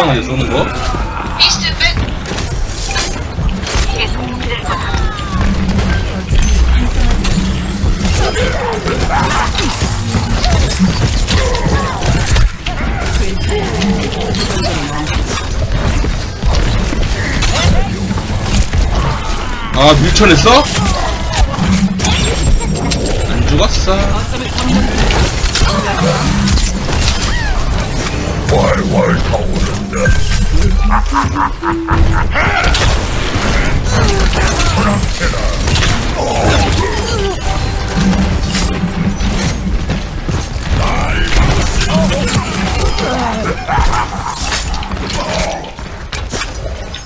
이상하게 쏘는 거. 아, 밀쳐냈어? 안 죽었어.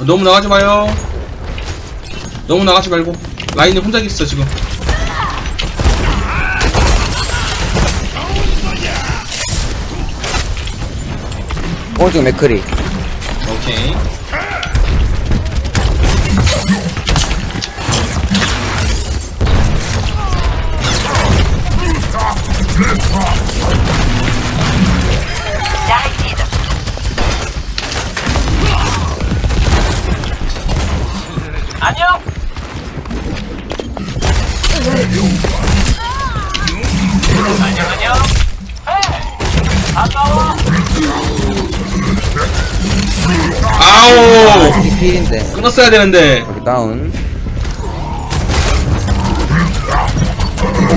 너무 나가지 마요. 너무 나가지 말고. 라인이 혼자 있어, 지금. 오른쪽 맥크리 오케이. 필인데 끊었어야 되는데. 여기 다운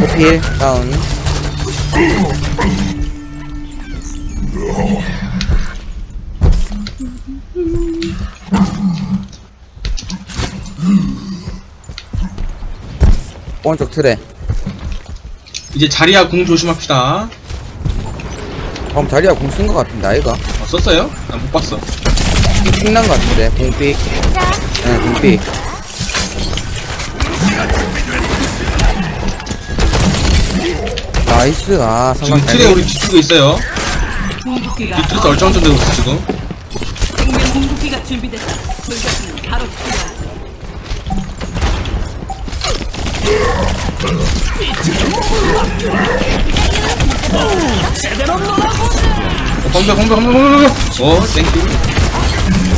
호필 다운 오른쪽 틀에 이제 자리야 공 조심합시다. 그럼 자리야 공쓴거 같은데 아이가 어, 썼어요? 난 못 봤어. 픽난 거 같은데 공픽 네 공픽 나이스 아 지금 상관 틀에 우리 뒤쪽에 있어요. 뒤쪽에서 얼쩡얼쩡대고 있어, 지금. 동맹 공급기가 준비됐다. 돌격은 바로 필요하다. 어, 방벽, 방벽, 방벽, 방벽, 방벽. 어, 땡큐. 나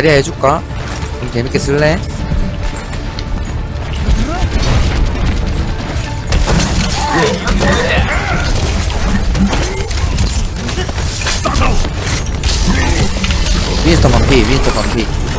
자리야 해줄까? 좀 재밌게 쓸래? 윈스턴 반피 윈스턴 반피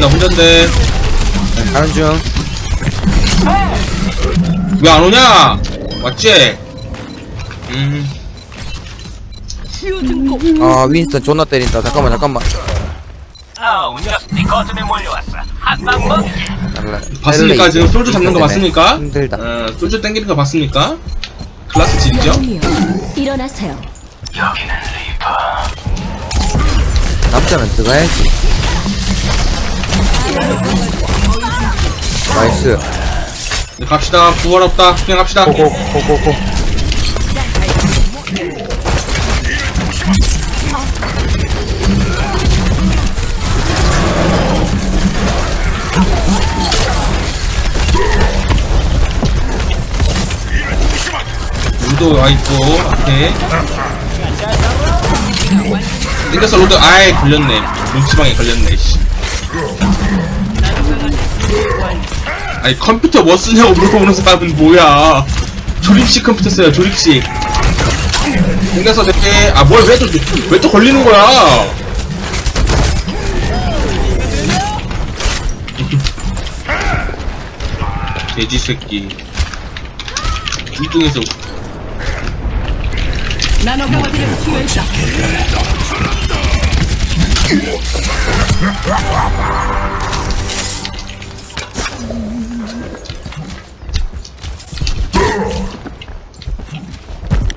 나 혼잔데. 가는 중 왜 안 오냐? 맞지? 음. 아 윈스턴 존나 때린다 잠깐만 잠깐만 아, 녀석이 거점에 몰려왔어. 한방 먹. 날라 봤습니까? 지금 솔주 잡는 거 봤습니까? 힘들다 어, 솔주 땡기는 거 봤습니까? 클라스 질이죠? 일어나세요. 여기는 리퍼. 남자는 들어가야지 나이스. 네, 갑시다. 부활 없다. 그냥 갑시다. 고고, 고고고. 로드 와있고, 앞에. 땡겼어, 로드. 아이, 걸렸네. 눈치방에 걸렸네, 씨. 아니, 컴퓨터 뭐 쓰냐고 물어보는 사람은 뭐야. 조립식 컴퓨터 써요, 조립식. 땡겨서 내게, 아, 뭘, 왜 또, 왜 또 걸리는 거야? 돼지 새끼. 뚱뚱해서 나노 강화제를 투여했다.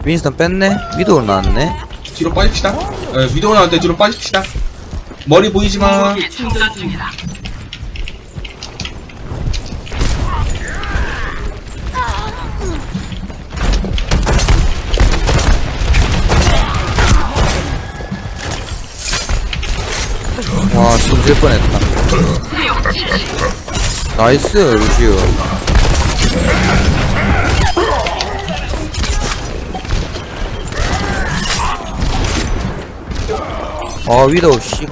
윈스턴 뺐네? 위도우 나왔네? 뒤로 빠집시다. 어, 위도우 나한테 뒤로 빠집시다. 머리 보이지 마. 충전 중이다. 와, 손질 뻔했다. 나이스, 루시우. 아, 위도우, 씨,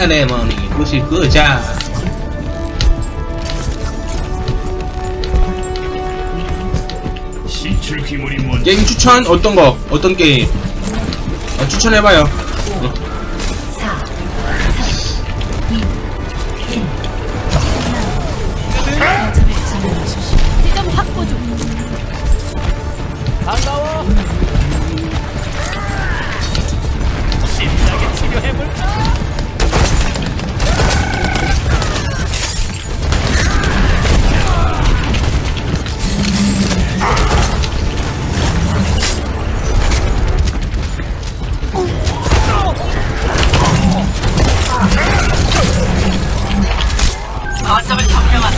99점 세레머니 99자. 신출 기물이 뭔? 게임 추천 어떤 거? 어떤 게임? 아, 추천해봐요.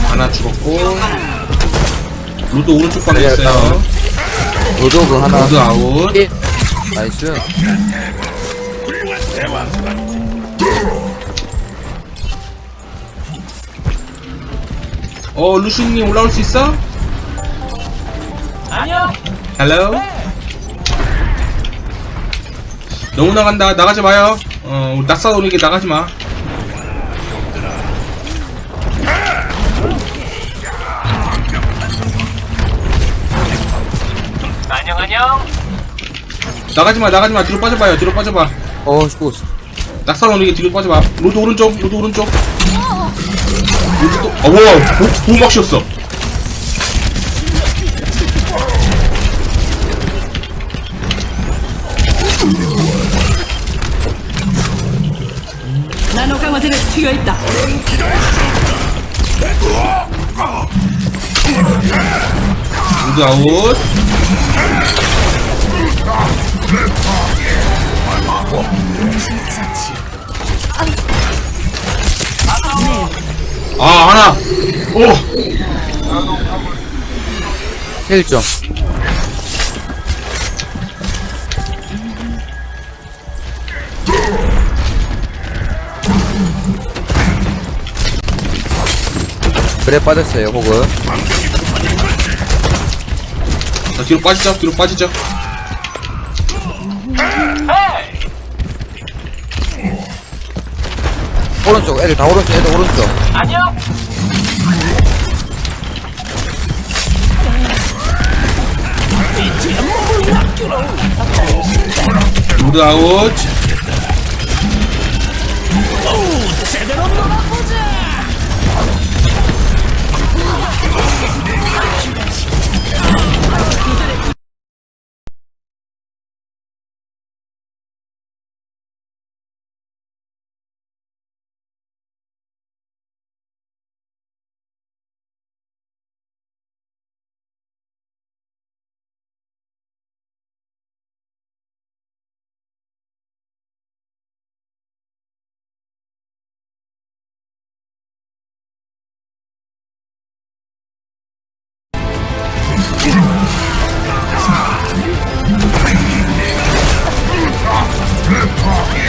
하나 죽었고. 로드 오른쪽 방에 있어요. 로도그 하나. 로드 아웃. 나이스. 어, 루시님 올라올 수 있어? 안녕 헬로? 너무 나간다. 나가지 마요. 어, 낙사 오는 게 나가지 마. 안녕 안녕. 나가지 마, 나가지 마. 뒤로 빠져봐요. 뒤로 빠져봐. 어, 죽었어. 낙사 오는 게 뒤로 빠져봐. 로드 오른쪽, 로드 오른쪽. 로드 또, 어, 와, 보, 보호막 씌웠어. 나노 강화제를 투여했다. 로드 아웃. 아, 하나. 오! 힐 좀. 그래 빠졌어요 호그 자, 뒤로 빠지죠. 뒤로 빠지죠. 헤이. 오른쪽 애들 다 오른쪽 애들 오른쪽 안녕. 모두 아웃. Let's go!